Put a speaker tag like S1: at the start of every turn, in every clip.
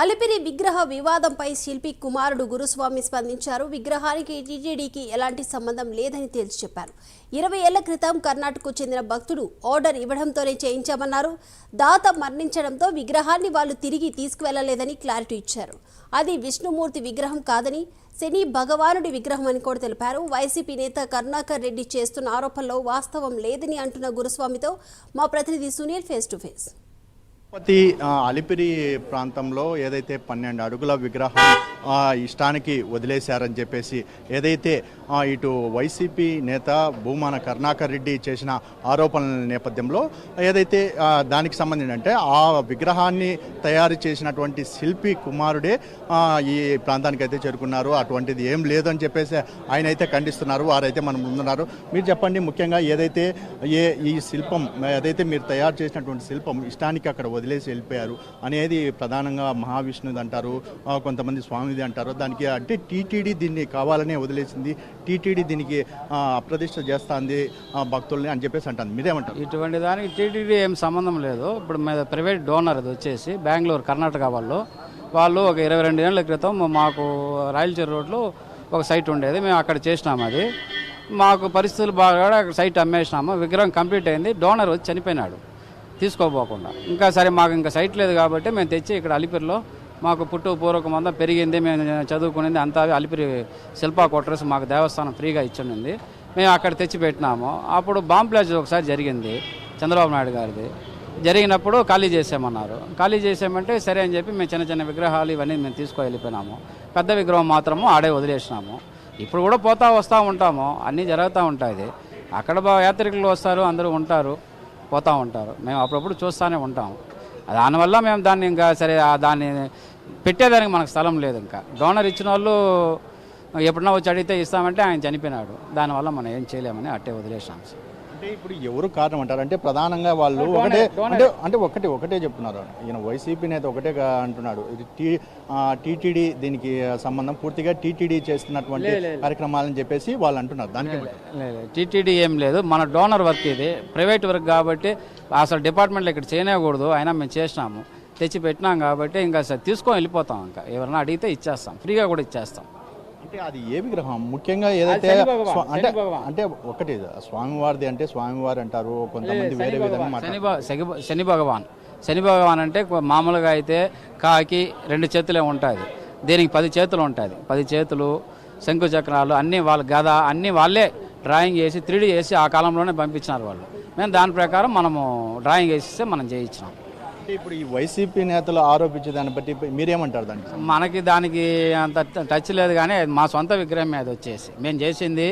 S1: అలిపిరి విగ్రహ వివాదంపై శిల్పి కుమారుడు గురుస్వామి స్పందించారు. విగ్రహానికి టీటీడీకి ఎలాంటి సంబంధం లేదని తేల్చి చెప్పారు. ఇరవై ఏళ్ళ క్రితం కర్ణాటకకు చెందిన భక్తుడు ఆర్డర్ ఇవ్వడంతోనే చేయించామన్నారు. దాత మరణించడంతో విగ్రహాన్ని వాళ్ళు తిరిగి తీసుకువెళ్ళలేదని క్లారిటీ ఇచ్చారు. అది విష్ణుమూర్తి విగ్రహం కాదని శని భగవానుడి విగ్రహం అని కూడా తెలిపారు. వైసీపీ నేత కరుణాకర్ రెడ్డి చేస్తున్న ఆరోపణలో వాస్తవం లేదని అంటున్న గురుస్వామితో మా ప్రతినిధి Sunil face to face.
S2: Tirupati Alipiri ప్రాంతంలో ఏదైతే పన్నెండు అడుగుల విగ్రహం ఇష్టానికి వదిలేశారని చెప్పేసి ఏదైతే ఇటు వైసీపీ నేత భూమాన కరుణాకర్ రెడ్డి చేసిన ఆరోపణల నేపథ్యంలో ఏదైతే దానికి సంబంధించి అంటే ఆ విగ్రహాన్ని తయారు చేసినటువంటి శిల్పి కుమారుడే ఈ ప్రాంతానికి అయితే చేరుకున్నారు. అటువంటిది ఏం లేదని చెప్పేసి ఆయన అయితే ఖండిస్తున్నారు. వారైతే మనం ముందున్నారు. మీరు చెప్పండి ముఖ్యంగా ఏదైతే ఏ ఈ శిల్పం ఏదైతే మీరు తయారు చేసినటువంటి శిల్పం ఇష్టానికి అక్కడ వదిలేసి వెళ్ళిపోయారు అనేది ప్రధానంగా మహావిష్ణుది అంటారు కొంతమంది స్వామి స్వామిది అంటారు. దానికి అంటే టీటీడీ దీన్ని కావాలనే వదిలేసింది. టీటీడీ దీనికి అప్రతిష్ట చేస్తుంది భక్తుల్ని అని చెప్పేసి అంటారు మీరేమంటారు?
S3: ఇటువంటి దానికి టీటీడీ ఏం సంబంధం లేదు. ఇప్పుడు మీద ప్రైవేట్ డోనర్ అది వచ్చేసి బెంగళూరు కర్ణాటక వాళ్ళు. వాళ్ళు ఒక ఇరవై రెండు ఏళ్ళ క్రితం మాకు రాయలచేరు రోడ్లో ఒక సైట్ ఉండేది. మేము అక్కడ చేసినాము అది. మాకు పరిస్థితులు బాగా అక్కడ సైట్ అమ్మేసినాము. విగ్రహం కంప్లీట్ అయింది. డోనర్ వచ్చి చనిపోయినాడు. తీసుకోపోకుండా. ఇంకా సరే మాకు ఇంకా సైట్ లేదు కాబట్టి మేము తెచ్చి ఇక్కడ అలిపిరిలో మాకు పుట్టు పూర్వకం అంతా పెరిగింది మేము చదువుకునేది అంతా అలిపిరి శిల్పా క్వార్టర్స్ మాకు దేవస్థానం ఫ్రీగా ఇచ్చింది. మేము అక్కడ తెచ్చి పెట్టినాము. అప్పుడు బాంబ్ ప్లాజ్ ఒకసారి జరిగింది చంద్రబాబు నాయుడు గారిది. జరిగినప్పుడు ఖాళీ చేసామన్నారు ఖాళీ చేసామంటే సరే అని చెప్పి మేము చిన్న చిన్న విగ్రహాలు ఇవన్నీ మేము తీసుకొని వెళ్ళిపోయినాము పెద్ద విగ్రహం మాత్రము ఆడే వదిలేసినాము. ఇప్పుడు కూడా పోతా వస్తూ ఉంటాము. అన్నీ జరుగుతూ ఉంటాయి. అక్కడ బా యాత్రికులు వస్తారు అందరూ ఉంటారు పోతూ ఉంటారు. మేము అప్పుడప్పుడు చూస్తూనే ఉంటాము. దానివల్ల మేము దాన్ని ఇంకా సరే దాన్ని పెట్టేదానికి మనకు స్థలం లేదు ఇంకా. డోనర్ ఇచ్చిన వాళ్ళు ఎప్పుడన్నా వచ్చి అడిగితే ఇస్తామంటే ఆయన చనిపోయినాడు. దానివల్ల మనం ఏం చేయలేమని అట్టే వదిలేసాం సార్.
S2: అంటే ఇప్పుడు ఎవరు కారణం అంటారు? అంటే ప్రధానంగా వాళ్ళు ఒకటే అంటే అంటే ఒకటే ఒకటే చెప్తున్నారు. ఈయన వైసీపీ నేత ఒకటే అంటున్నాడు. ఇది టీ టీటీడీ దీనికి సంబంధం. పూర్తిగా టీటీడీ చేస్తున్నటువంటి కార్యక్రమాలని చెప్పేసి వాళ్ళు అంటున్నారు. దానికి
S3: లేదు టీటీడీ ఏం లేదు. మన డోనర్ వర్క్ ఇది. ప్రైవేట్ వర్క్ కాబట్టి అసలు డిపార్ట్మెంట్లో ఇక్కడ చేయనేకూడదు అయినా మేము చేసినాము. తెచ్చి పెట్టినాం కాబట్టి ఇంకా సరే తీసుకొని వెళ్ళిపోతాం ఇంకా. ఎవరైనా అడిగితే ఇచ్చేస్తాం. ఫ్రీగా కూడా ఇచ్చేస్తాం.
S2: అంటే అది ఏ విగ్రహం? ముఖ్యంగా ఏదైతే అంటే. అంటే ఒకటి స్వామివారిది అంటే స్వామివారు అంటారు కొంతమంది వేరే విధంగా మాట్లాడతారు.
S3: శని భ- శని- శని భగవాన్. శని భగవాన్ అంటే మామూలుగా అయితే కాకి రెండు చేతులే ఉంటుంది దీనికి పది చేతులు ఉంటుంది పది చేతులు శంకు చక్రాలు అన్నీ వాళ్ళ గద అన్నీ వాళ్ళే డ్రాయింగ్ చేసి త్రీడీ చేసి ఆ కాలంలోనే పంపించినారు వాళ్ళు. మేము దాని ప్రకారం మనము డ్రాయింగ్ వేసిస్తే మనం చేయించినాం.
S2: అంటే ఇప్పుడు ఈ వైసీపీ నేతలు ఆరోపించే దాన్ని బట్టి మీరేమంటారు దానికి?
S3: మనకి దానికి అంత టచ్ లేదు కానీ అది మా సొంత విగ్రహం అది వచ్చేసి. మేము చేసింది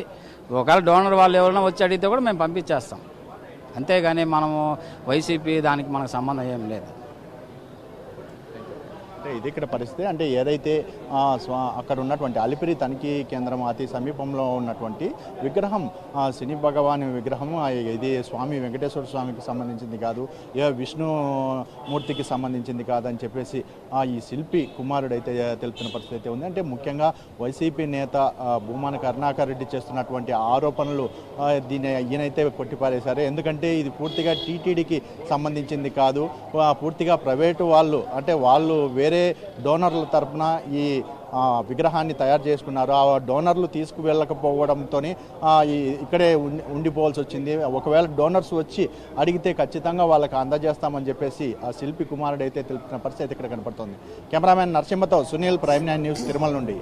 S3: ఒకవేళ డోనర్ వాళ్ళు ఎవరైనా వచ్చి అడిగితే కూడా మేము పంపించేస్తాం. అంతేగాని మనము వైసీపీ దానికి మనకు సంబంధం ఏం లేదు.
S2: ఇది ఇక్కడ పరిస్థితి. అంటే ఏదైతే స్వా అక్కడ ఉన్నటువంటి అలిపిరి తనిఖీ కేంద్రం అతి సమీపంలో ఉన్నటువంటి విగ్రహం శని భగవాన్ విగ్రహం ఇది స్వామి వెంకటేశ్వర స్వామికి సంబంధించింది కాదు ఏ విష్ణుమూర్తికి సంబంధించింది కాదని చెప్పేసి ఆ, ఈ శిల్పి కుమారుడు అయితే తెలుపుతున్న పరిస్థితి అయితే ఉంది. అంటే ముఖ్యంగా వైసీపీ నేత భూమాన కరుణాకర్ రెడ్డి చేస్తున్నటువంటి ఆరోపణలు దీని ఈయనైతే కొట్టిపారేశారు. ఎందుకంటే ఇది పూర్తిగా టీటీడీకి సంబంధించింది కాదు. పూర్తిగా ప్రైవేటు వాళ్ళు అంటే వాళ్ళు వేరే డోనర్ల తరపున ఈ విగ్రహాన్ని తయారు చేసుకున్నారు. ఆ డోనర్లు తీసుకువెళ్ళకపోవడంతో ఇక్కడే ఉండి ఉండిపోవాల్సి వచ్చింది. ఒకవేళ డోనర్స్ వచ్చి అడిగితే ఖచ్చితంగా వాళ్ళకి అందజేస్తామని చెప్పేసి ఆ శిల్పి కుమారుడు అయితే తెలిపిన పరిస్థితి ఇక్కడ కనపడుతుంది. Cameraman నరసింహతో Sunil prime nine news Tirumala నుండి.